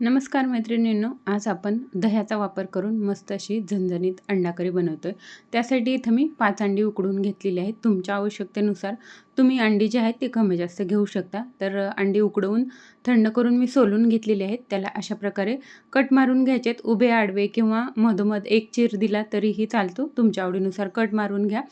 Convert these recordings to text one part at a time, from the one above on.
नमस्कार मैत्रिणींनो आज आपण दह्याचा वापर करून मस्त अशी झणझणीत अंडाकरी बनवतो आहे त्यासाठी इथं मी पाच अंडी उकडून घेतलेली आहेत. तुमच्या आवश्यकतेनुसार तुम्ही अंडी जे आहेत ते कमी जास्त घेऊ शकता. तर अंडी उकडवून थंड करून मी सोलून घेतलेली आहेत. त्याला अशा प्रकारे कट मारून घ्यायचे आहेत उभे आडवे किंवा मधोमध एक चीर दिला तरीही चालतो. तुमच्या आवडीनुसार कट मारून घ्या.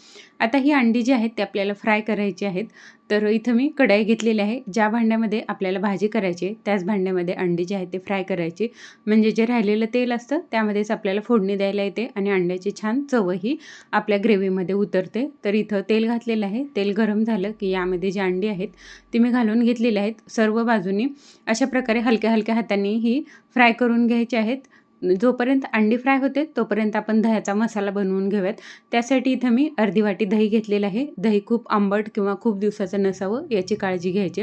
आता ही अंडी जी आहेत ते आपल्याला फ्राय करायची आहेत. तर इथं मी कढाई घेतलेली आहे. ज्या भांड्यामध्ये आपल्याला भाजी करायची आहे त्याच भांड्यामध्ये अंडी जी आहेत ते फ्राय करायची. म्हणजे जे राहिलेलं तेल असतं त्यामध्येच आपल्याला फोडणी द्यायला येते आणि अंड्याची छान चवही आपल्या ग्रेव्हीमध्ये उतरते. तर इथं तेल घातलेलं आहे. तेल गरम झालं की यामध्ये जी अंडी आहेत ती मी घालून घेतलेली आहेत सर्व बाजूनी. अशा प्रकारे हलक्या हलक्या हाताने ही फ्राय करून घ्यायची आहेत. जोपर्यंत अंडी फ्राय होते तोपर्यंत आपण दह्याचा मसाला बनवून घेऊयात. त्यासाठी इथं मी अर्धी वाटी दही घेतलेलं आहे. दही खूप आंबट किंवा खूप दिवसाचं नसावं याची काळजी घ्यायची.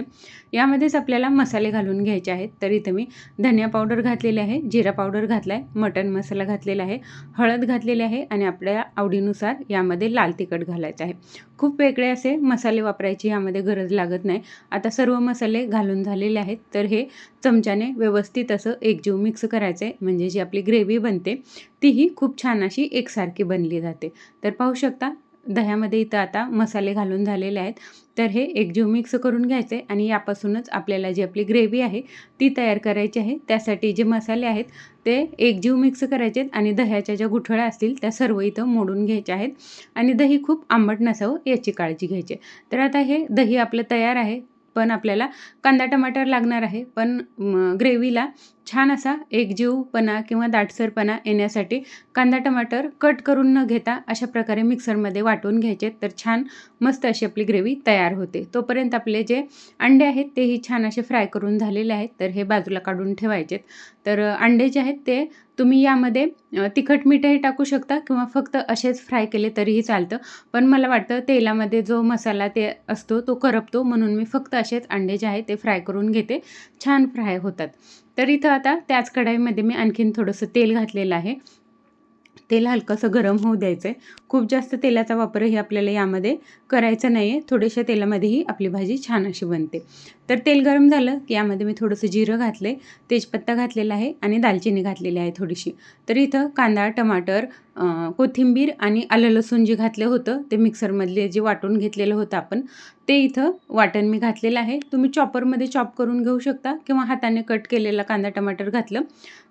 यामध्येच आपल्याला मसाले घालून घ्यायचे आहेत. तर इथं मी धनिया पावडर घातलेले आहे जिरा पावडर घातला आहे मटण मसाला घातलेला आहे हळद घातलेली आहे आणि आपल्या आवडीनुसार यामध्ये लाल तिखट घालायचं आहे. खूप वेगळे असे मसाले वापरायची यामध्ये गरज लागत नाही. आता सर्व मसाले घालून झालेले आहेत. तर हे चमच्याने व्यवस्थित असं एकजीव मिक्स करायचं आहे म्हणजे जी आपली ग्रेव्ही बनते तीही खूप छान अशी एकसारखी बनली जाते. तर पाहू शकता दह्यामध्ये इथं आता मसाले घालून झालेले आहेत. तर हे एकजीव मिक्स करून घ्यायचे आणि यापासूनच आपल्याला जी आपली ग्रेव्ही आहे ती तयार करायची आहे. त्यासाठी जे मसाले आहेत ते एकजीव मिक्स करायचे आहेत आणि दह्याच्या ज्या गुठळ्या असतील त्या सर्व इथं मोडून घ्यायच्या आहेत. आणि दही खूप आंबट नसावं याची काळजी घ्यायची तर आता हे दही आपलं तयार आहे पण आपल्याला कांदा टमाटर लागणार आहे. पण ग्रेव्हीला छान असा एकजीवपणा किंवा दाटसरपणा येण्यासाठी कांदा टमाटर कट करून न घेता अशा प्रकारे मिक्सरमध्ये वाटून घ्यायचे. तर छान मस्त अशी आपली ग्रेव्ही तयार होते. तोपर्यंत आपले जे अंडे आहेत तेही छान असे फ्राय करून झालेले आहेत. तर हे बाजूला काढून ठेवायचेत. तर अंडे जे आहेत ते तुम्ही यामध्ये तिखट मीठही टाकू शकता किंवा फक्त असेच फ्राय केले तरीही चालतं. पण मला वाटतं तेलामध्ये जो मसाला ते असतो तो करपतो. म्हणून मी फक्त असेच अंडे जे आहेत ते फ्राय करून घेते. छान फ्राय होतात. तर इथं आता त्याच कढाईमध्ये मी आणखीन थोडंसं तेल घातलेलं आहे. तेल हलकंसं गरम होऊ द्यायचं आहे. खूप जास्त तेलाचा वापरही आपल्याला यामध्ये करायचा नाही आहे थोड्याशा तेलामध्येही आपली भाजी छान अशी बनते. तर तेल गरम झालं की यामध्ये मी थोडंसं जिरं घातलं आहे तेजपत्ता घातलेला आहे आणि दालचिनी घातलेली आहे थोडीशी. तर इथं कांदा टमाटर कोथिंबीर आणि आलं लसूण जे घातलं होतं ते मिक्सरमधले जे वाटून घेतलेलं होतं आपण ते इथं वाटण मी घातलेलं आहे. तुम्ही चॉपरमध्ये चॉप करून घेऊ शकता किंवा हाताने कट केलेला कांदा टमाटर घातलं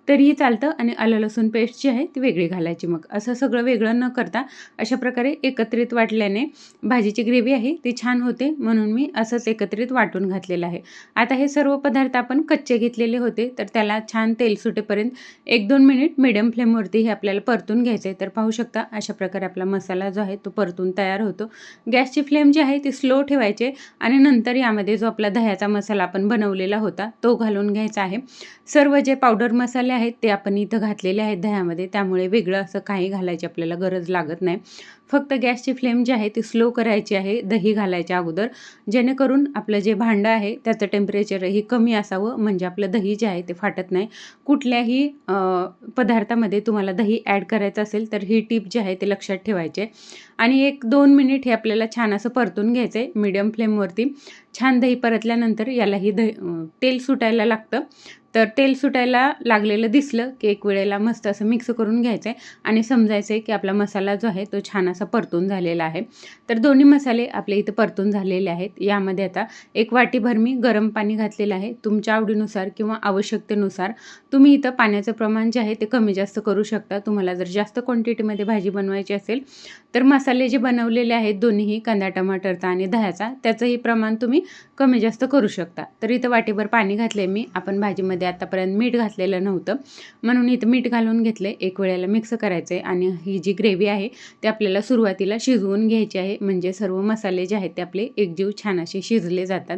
तरीही चालतं आणि आलं लसूण पेस्ट जी आहे ती वेगळी घालायची मग. असं सगळं वेगळं न करता अशा प्रकारे एकत्रित वाटल्याने भाजीची ग्रेव्ही आहे ती छान होते म्हणून मी असंच एकत्रित वाटून घातलेलं आहे. आता हे सर्व पदार्थ आपण कच्चे घेतलेले होते तर त्याला छान तेल सुटेपर्यंत एक दोन मिनिट मिडियम फ्लेमवरती हे आपल्याला परतून घ्यायचं आहे. तर पाहू शकता अशा प्रकारे आपला मसाला जो आहे तो परतून तयार होतो. गॅसची फ्लेम जी आहे ती स्लो ठेवायचे आणि नंतर यामध्ये जो आपला दह्याचा मसाला आपण बनवलेला होता तो घालून घ्यायचा आहे. सर्व जे पावडर मसाले आहेत ते आपण इथं घातलेले आहेत दह्यामध्ये त्यामुळे वेगळं असं काही घालायची आपल्याला गरज लागत नाही. फक्त गॅसची फ्लेम जी आहे ती स्लो करायची आहे दही घालायच्या अगोदर. जेणेकरून आपलं जे भांडं आहे त्याचं टेम्परेचरही कमी असावं म्हणजे आपलं दही जे आहे ते फाटत नाही. कुठल्याही पदार्थामध्ये तुम्हाला दही ॲड करायचं असेल तर ही टीप जी आहे ते लक्षात ठेवायचे. आणि एक दोन मिनिट हे आपल्याला छान असं परतून घ्यायचं आहे मीडियम फ्लेमवरती. छान दही परतल्यानंतर यालाही दही तेल सुटायला लागतं. तर तेल सुटायला लागलेलं दिसलं की एक वेळेला मस्त असं मिक्स करून घ्यायचं आहे आणि समजायचं आहे की आपला मसाला जो आहे तो छान असा परतून झालेला आहे. तर दोन्ही मसाले आपल्या इथं परतून झालेले आहेत. यामध्ये आता एक वाटीभर मी गरम पाणी घातलेलं आहे. तुमच्या आवडीनुसार किंवा आवश्यकतेनुसार तुम्ही इथं पाण्याचं प्रमाण जे आहे ते कमी जास्त करू शकता. तुम्हाला जर जास्त क्वांटिटीमध्ये भाजी बनवायची असेल तर मसाले जे बनवलेले आहेत दोन्हीही कांदा टमाटरचा आणि दह्याचा त्याचंही प्रमाण तुम्ही कमी जास्त करू शकता. तर इथं वाटीभर पाणी घातले मी. आपण भाजीमध्ये आतापर्यंत मीठ घातलेलं नव्हतं. म्हणून इथं मीठ घालून घेतलं. एक वेळेला मिक्स करायचं आहे आणि ही जी ग्रेव्ही आहे ते आपल्याला सुरुवातीला शिजवून घ्यायची आहे. म्हणजे सर्व मसाले जे आहेत ते आपले एकजीव छान असे शिजले जातात.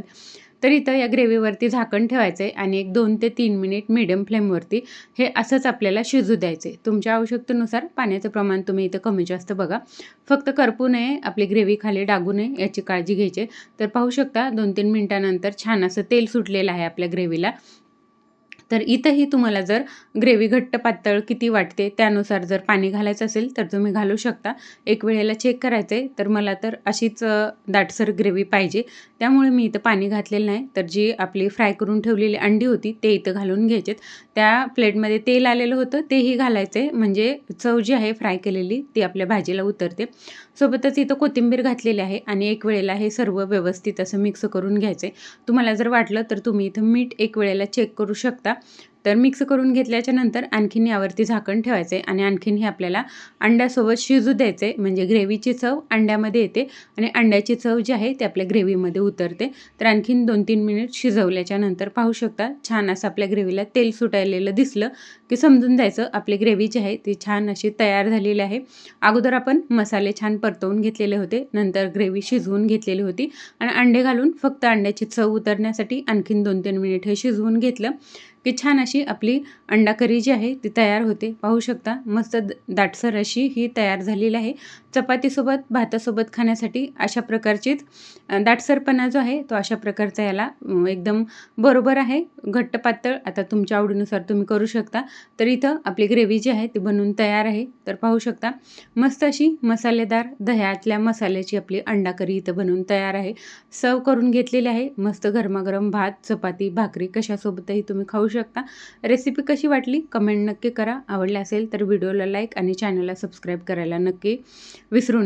तर इथं या ग्रेव्हीवरती झाकण ठेवायचं आहे आणि एक दोन ते तीन मिनिट मिडियम फ्लेमवरती हे असंच आपल्याला शिजू द्यायचं आहे तुमच्या आवश्यकतेनुसार पाण्याचं प्रमाण तुम्ही इथं कमी जास्त बघा. फक्त करपू नये आपली ग्रेव्ही खाली डागू नये याची काळजी घ्यायची. तर पाहू शकता दोन तीन मिनटानंतर छान असं तेल सुटलेलं आहे आपल्या ग्रेव्हीला. तर इथंही तुम्हाला जर ग्रेव्ही घट्ट पातळ किती वाटते त्यानुसार जर पाणी घालायचं असेल तर तुम्ही घालू शकता. एक वेळेला चेक करायचं आहे तर मला तर अशीच दाटसर ग्रेव्ही पाहिजे. त्यामुळे मी इथं पाणी घातलेलं नाही. तर जी आपली फ्राय करून ठेवलेली अंडी होती ते इथं घालून घ्यायचेत. त्या प्लेटमध्ये तेल आलेलं होतं तेही घालायचं आहे म्हणजे चव जी आहे फ्राय केलेली ती आपल्या भाजीला उतरते. सोबतच इथं कोथिंबीर घातलेली आहे आणि एक वेळेला हे सर्व व्यवस्थित असं मिक्स करून घ्यायचं आहे तुम्हाला जर वाटलं तर तुम्ही इथं मीठ एक वेळेला चेक करू शकता. तर मिक्स करून घेतल्याच्या नंतर आणखीन यावरती झाकण ठेवायचं आहे आणि आणखीन हे आपल्याला अंड्यासोबत शिजू द्यायचे. म्हणजे ग्रेव्हीची चव अंड्यामध्ये येते आणि अंड्याची चव जी आहे ती आपल्या ग्रेव्हीमध्ये उतरते. तर आणखीन दोन तीन मिनिट शिजवल्याच्या नंतर पाहू शकता छान असं आपल्या ग्रेव्हीला तेल सुटायलेलं दिसलं की समजून जायचं आपली ग्रेव्ही जी आहे ती छान अशी तयार झालेली आहे. अगोदर आपण मसाले छान परतवून घेतलेले होते नंतर ग्रेव्ही शिजवून घेतलेली होती आणि अंडे घालून फक्त अंड्याची चव उतरण्यासाठी आणखीन दोन तीन मिनिट हे शिजवून घेतलं. की छान अशी आपली अंडाकरी जी आहे ती तयार होते. पाहू शकता मस्त द- दाटसर अशी ही तयार झालेली आहे. चपातीसोबत भातासोबत खाण्यासाठी अशा प्रकारचीच दाटसरपणा जो आहे तो अशा प्रकारचा याला एकदम बरोबर आहे. घट्ट पातळ आता तुमच्या आवडीनुसार तुम्ही करू शकता. तर इथं आपली ग्रेव्ही जी आहे ती बनवून तयार आहे. तर पाहू शकता मस्त अशी मसालेदार दह्यातल्या मसाल्याची आपली अंडाकरी इथं बनवून तयार आहे. सर्व करून घेतलेली आहे. मस्त गरमागरम भात चपाती भाकरी कशासोबतही तुम्ही खाऊ शकता. रेसिपी कशी वाटली? कमेंट नक्की करा. आवडली असेल तर व्हिडिओला लाईक आणि चॅनलला सबस्क्राईब करायला नक्की विसरू